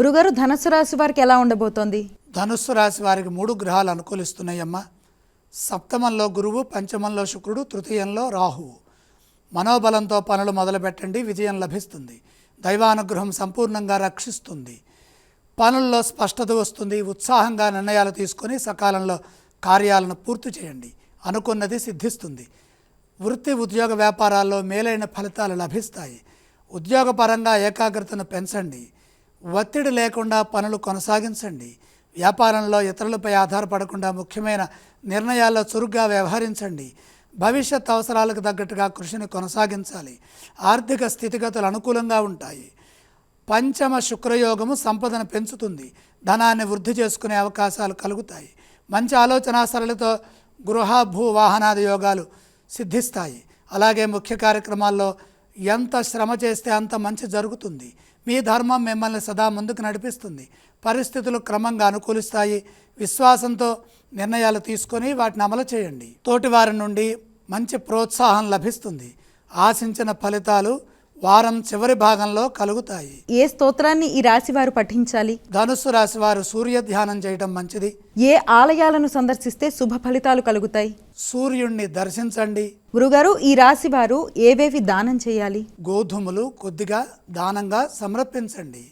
గురుగారు ధనుసు రాశి వారికి ఎలా ఉండబోతోంది? ధనుస్సు రాశి వారికి మూడు గ్రహాలు అనుకూలిస్తున్నాయమ్మా. సప్తమంలో గురువు పంచమంలో శుక్రుడు తృతీయంలో రాహువు మనోబలంతో పనులు మొదలుపెట్టండి విజయం లభిస్తుంది. దైవానుగ్రహం సంపూర్ణంగా రక్షిస్తుంది. పనుల్లో స్పష్టత వస్తుంది ఉత్సాహంగా నిర్ణయాలు తీసుకొని సకాలంలో కార్యాలను పూర్తి చేయండి. అనుకున్నది సిద్ధిస్తుంది. వృత్తి ఉద్యోగ వ్యాపారాల్లో మేలైన ఫలితాలు లభిస్తాయి. ఉద్యోగపరంగా ఏకాగ్రతను పెంచండి. ఒత్తిడి లేకుండా పనులు కొనసాగించండి. వ్యాపారంలో ఇతరులపై ఆధారపడకుండా ముఖ్యమైన నిర్ణయాల్లో చురుగ్గా వ్యవహరించండి. భవిష్యత్ అవసరాలకు తగ్గట్టుగా కృషిని కొనసాగించాలి. ఆర్థిక స్థితిగతులు అనుకూలంగా ఉంటాయి. పంచమ శుక్రయోగము సంపదను పెంచుతుంది. ధనాన్ని వృద్ధి చేసుకునే అవకాశాలు కలుగుతాయి. మంచి ఆలోచన సరళితో గృహ భూ వాహనాది యోగాలు సిద్ధిస్తాయి. అలాగే ముఖ్య కార్యక్రమాల్లో ఎంత శ్రమ చేస్తే అంత మంచి జరుగుతుంది. మీ ధర్మం మిమ్మల్ని సదా ముందుకు నడిపిస్తుంది. పరిస్థితులు క్రమంగా అనుకూలిస్తాయి. విశ్వాసంతో నిర్ణయాలు తీసుకొని వాటిని అమలు చేయండి. తోటివారి నుండి మంచి ప్రోత్సాహం లభిస్తుంది. ఆశించిన ఫలితాలు వారం చివరి భాగంలో కలుగుతాయి. ఏ స్తోత్రాన్ని ఈ రాశి వారు పఠించాలి? ధనుస్సు రాశి వారు సూర్య ధ్యానం చేయడం మంచిది. ఏ ఆలయాలను సందర్శిస్తే శుభ ఫలితాలు కలుగుతాయి? సూర్యుణ్ణి దర్శించండి. గురుగారు ఈ రాశి వారు ఏవేవి దానం చేయాలి? గోధుమలు కొద్దిగా దానంగా సమర్పించండి.